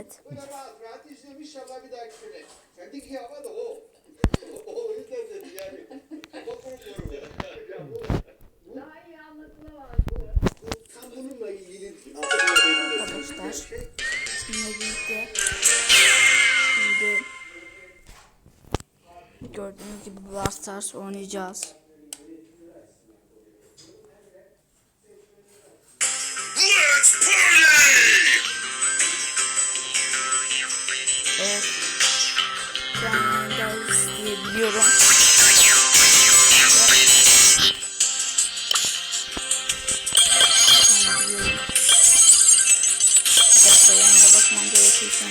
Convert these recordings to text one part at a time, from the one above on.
Evet. Böyle rahat rahat izliyorum inşallah bir dahaki sene. Sendeki hava da o. o yüzden dedi yani. Hava kurumuyorum ya. ya bu, Daha iyi anlatılamaz. bu tam bununla ilgili. Arkadaşlar. Şimdi birlikte şimdi gördüğünüz gibi Brawl Stars oynayacağız.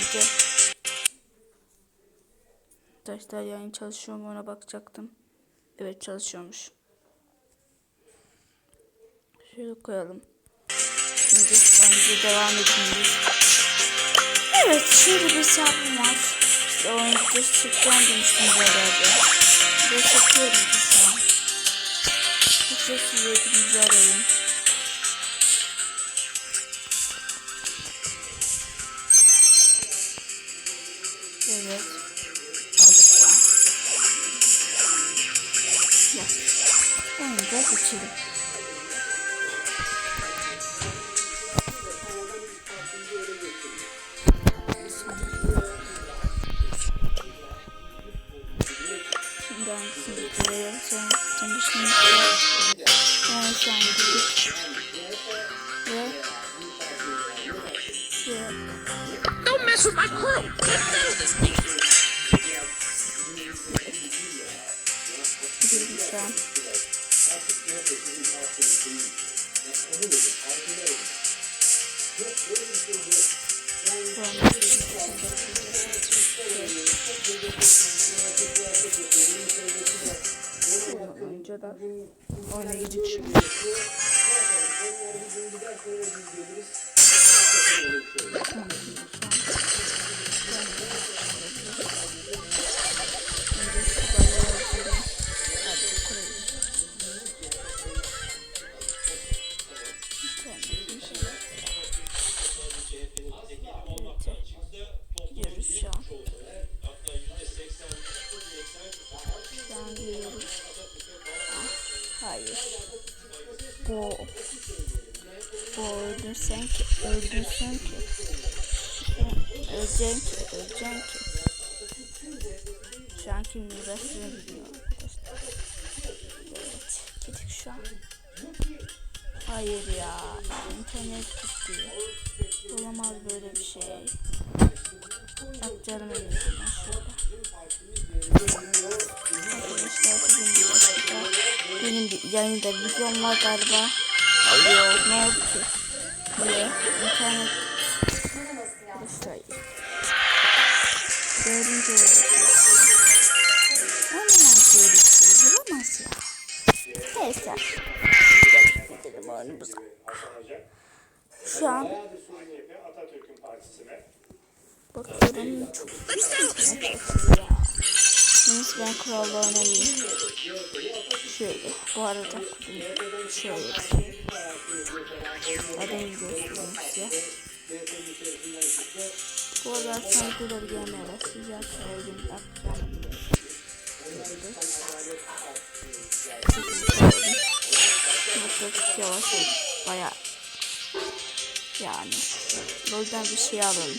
Çünkü. Arkadaşlar yayın çalışıyor mu ona bakacaktım. Evet çalışıyormuş. Şöyle koyalım. Şimdi oyuncu devam edelim. Evet şöyle bir hesabım var. İşte oyuncu çıkacağım demiştim herhalde. Ve çekiyorum ki şu an. Bu sesi üretimizi arayayım. Evet. Şimdi hangisini koyalım sonra şimdi yani şu an gidip ve Don't mess with my crew! Get out of this gidiyorum şu an. Oyuncular oynayacak şimdi. Önce sen ki. Öldün sen ki. Öleceksin ki. Öleceksin ki. Şu an kimin uğraştığını bilmiyorum. Evet. Gittik şu an. Hayır ya. internet gitti. Olamaz böyle bir şey. Bak canım benim ben şurada. Arkadaşlar bugün bir başka. Benim yayında videom var galiba. Yok ne oldu ki? Niye? İnternet. Arkadaşlar. Dördüncü bir şey. Olamaz ya. Neyse. Gidelim oyunumuza. Şu an Atatürk'ün partisine. bakıyorum çok ya. Neyse ben kralla oynamayayım. Şöyle bu arada şöyle bir şey. Adını göstereyim size. Bu arada saygıları gelmeye başlayacak. Söyleyeyim bakacağım. Çok yavaş oldu. Baya yani. Rolden bir şey alalım.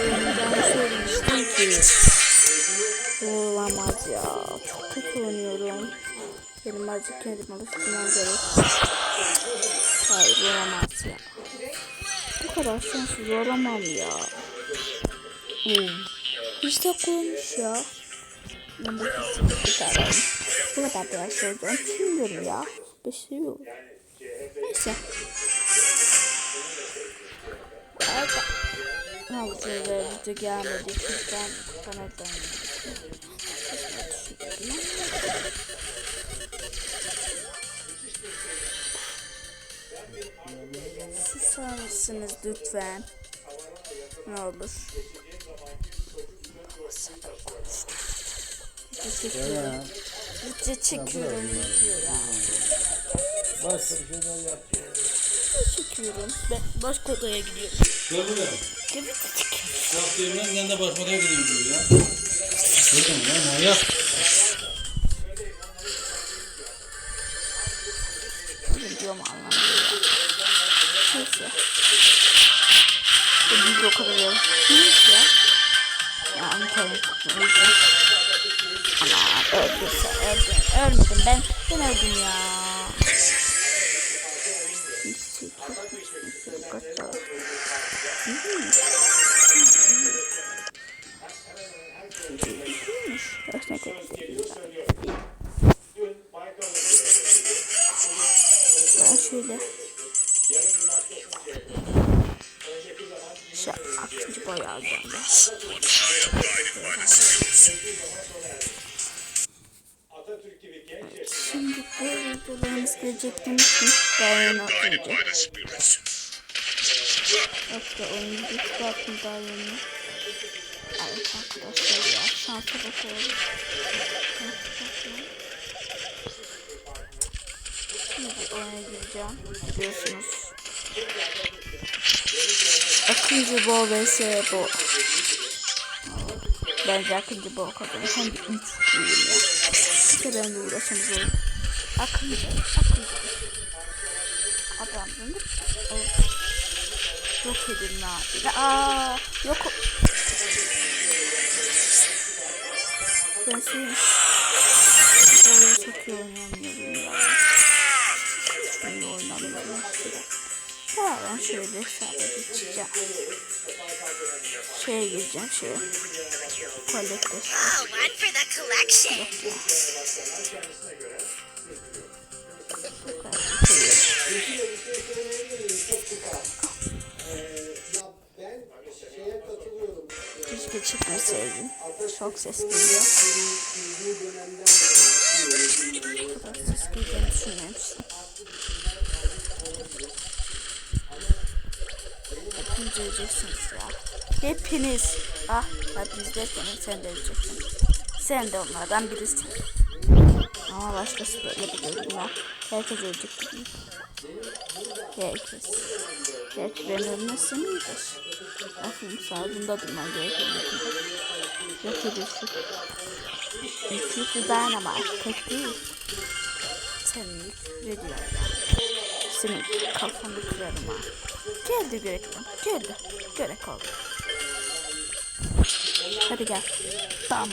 Oynayacağımı söylemiştim ki. Olamaz ya. Çok kötü oynuyorum. Benim azıcık kendim alıştırmam gerek. Hayır olamaz ya. Bu bu kadar şanssız olamam ya. Hmm. Hiç de koymuş ya. Ben bu bir alayım. Bu kadar arkadaşlar. Ben düşünmüyorum ya. Bir şey yok. Neyse. Evet. Havuzlara video gelmedi. Sizden kanaldan. Susar mısınız lütfen? Ne olur. Video çekiyorum. Video çekiyorum video ya. Başka bir şeyler yap. Video çekiyorum. Ben başka odaya gidiyorum. Gel buraya. Ya video çekiyorum. Kalktığım ben kendi başka odaya gideyim diyor ya. Bakın lan manyak. Videomu anlamıyor ya. Neyse. Bu video o kadar yok. Neyse ya. Ya anlatalım. Neyse. Ama öldürse öldüm. Ölmedim ben. Ben öldüm ya. Ben şöyle. Şey, akıncı boy alacağım Şimdi bu videolarımız gelecek demiştim. Yeni atlayacak. Hatta oyuncu bir baktım daha yeni. Evet arkadaşlar ya şansa bakalım. Şimdi oyuna gireceğim. Biliyorsunuz. Akıncı Bo vs Bo. Bence Akıncı Bo kazanır. Hem de üç diyeyim ya. Bir de benimle uğraşamaz olur. Akıncı, Akıncı. Adamın Yok edin abi. Aa, yok. Ben şey... Böyle çok iyi oynamıyorum ya. İyi oynamıyorum. Ha, ben şöyle sadece çıkacağım. Şeye gireceğim şeye. Collector. Collection. Katılıyorum. Keşke çıkmasaydım. Çok ses geliyor. Ses geleceğini düşünmemiştim. Hepiniz öleceksiniz ya. Hepiniz. Ah hepiniz derken sen de öleceksin. Sen de onlardan birisin. Ama başkası böyle bir ya. Herkes ölecek gibi. Herkes. Gerçi ben ölmezsem iyidir. Aklım sağlığında durman gerekiyor. Yok edilsin. Çünkü dynamite tek değil. Senin ya. Senin kafanı kırarım ha. Geldi gerekli. Geldi. Gerek oldu. Hadi gel. Bam.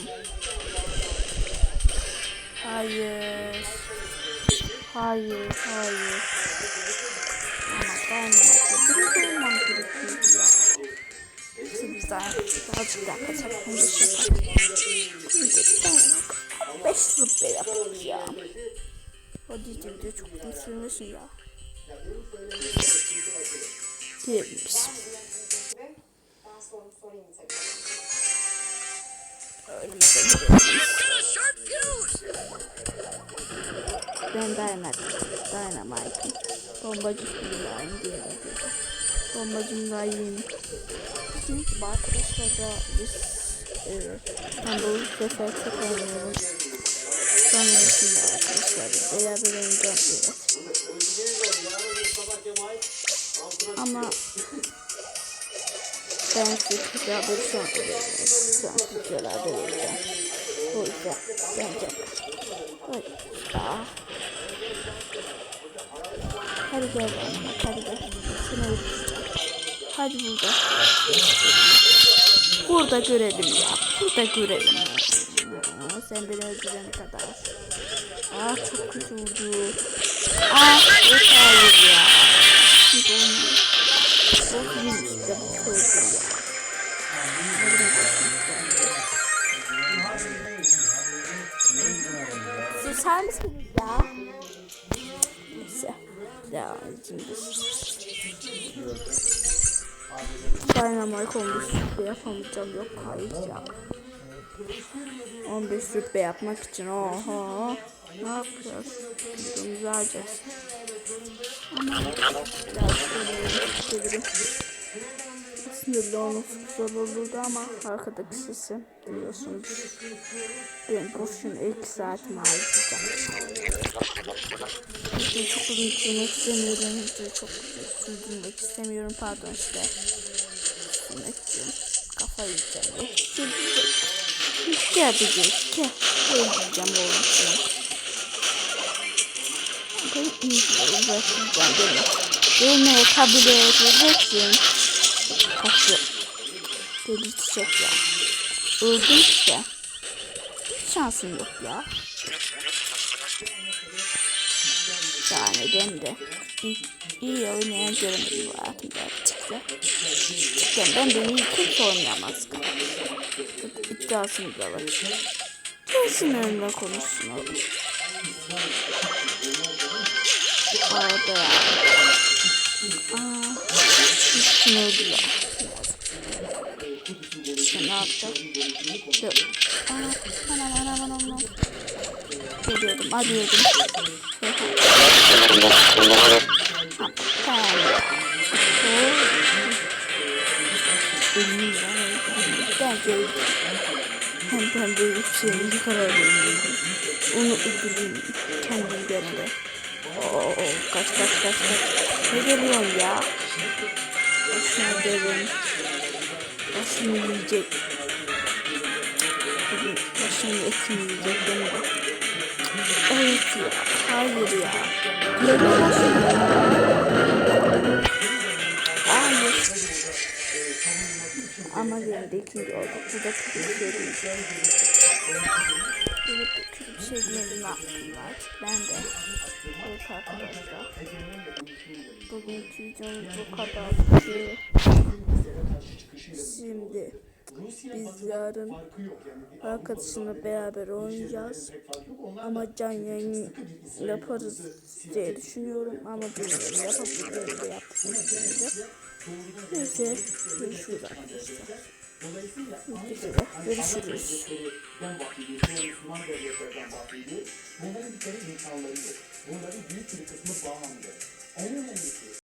Hayır. Hayır, hayır. Ama dynamite. Birinci olmam gerekiyordu ya. Neyse biz daha azıcık daha kaçak konuşalım. Bir de dynamite. 5 rupiye yaptık ya. O dizi video çok uzun ya. Diyelim Daha sonra sorayım tekrar. Önümüze. Ben Dynamite. Dynamite'ım. Bombacı Fırlayın diye. Bombacım daha yeni. Bu arkadaşlarla biz e, İstanbul sefer çok oynuyoruz. Sonrasında arkadaşlar beraber oynayacağız. Ama ben size kötü haberi şu an. Şu an videolarda vereceğim. O yüzden bence ah. Hadi gel bana, hadi gel. Seni öldüreceğim. Hadi burada. Burada görelim ya. Burada görelim. Aa, sen beni öldürene kadar. Ah çok kötü oldu. Ah yok hayır ya. Hiç olmadı. Susar mısınız ya? Neyse. Devam edeceğim. Dynamite 15 rütbe yapamayacağım. Yok ya. 15 rütbe yapmak için oho. Ne yapacağız? Videomuzu alacağız. Ama biraz çevireyim. Aslında Leon'un zor olurdu ama arkadaki sesi duyuyorsunuz. Ben boşuna ilk saatimi harcayacağım. Videoyu çok uzun tutmak istemiyorum. Videoyu çok uzun sürdürmek istemiyorum. Pardon işte. Sürdürmek istiyorum. Kafa yiyeceğim. Sürdürecek. Gel bir gel. Öldüreceğim oğlum iyi uğraşacağım kabul edeceksin. Kaçı. Delirtecek ya. Öldüm işte. Şansım yok ya. Yani ben de iyi, iyi oynayan bu hayatımda açıkça. Cidden ben de iyi kimse oynayamaz. İddiasını da var. Gelsin önüne konuşsun oğlum. Arada ya. Aa, üstüne öldüler. İşte ne yapacak? Dur. Ana, ana, ana, ana, ana. Geliyordum, arıyordum. Tamam. Ölümün Ben geldim. Hem ben böyle bir şeyin karar vermeliydim. Onu öldüreyim kendim görmede. Oo, kaç kaç kaç kaç. Ne geliyorsun ya? Başına derin. Başını yiyecek. Başını etini yiyecek beni de. Evet ya. Hayır ya. Hayır. Ama yine de ikinci olduk. Bu da kötü bir şey değil. Böyle bir kötü bir şey yaptılar? Ben de. Evet arkadaşlar. Bugünkü videomuz bu kadar. Şimdi biz yarın arkadaşımla beraber oynayacağız. Ama can yayın yaparız diye düşünüyorum. Ama bilmiyorum yapabilirim de yapabilirim. Neyse görüşürüz arkadaşlar. Videoda görüşürüz. Bunların büyük bir kısmı bağımlı. En önemlisi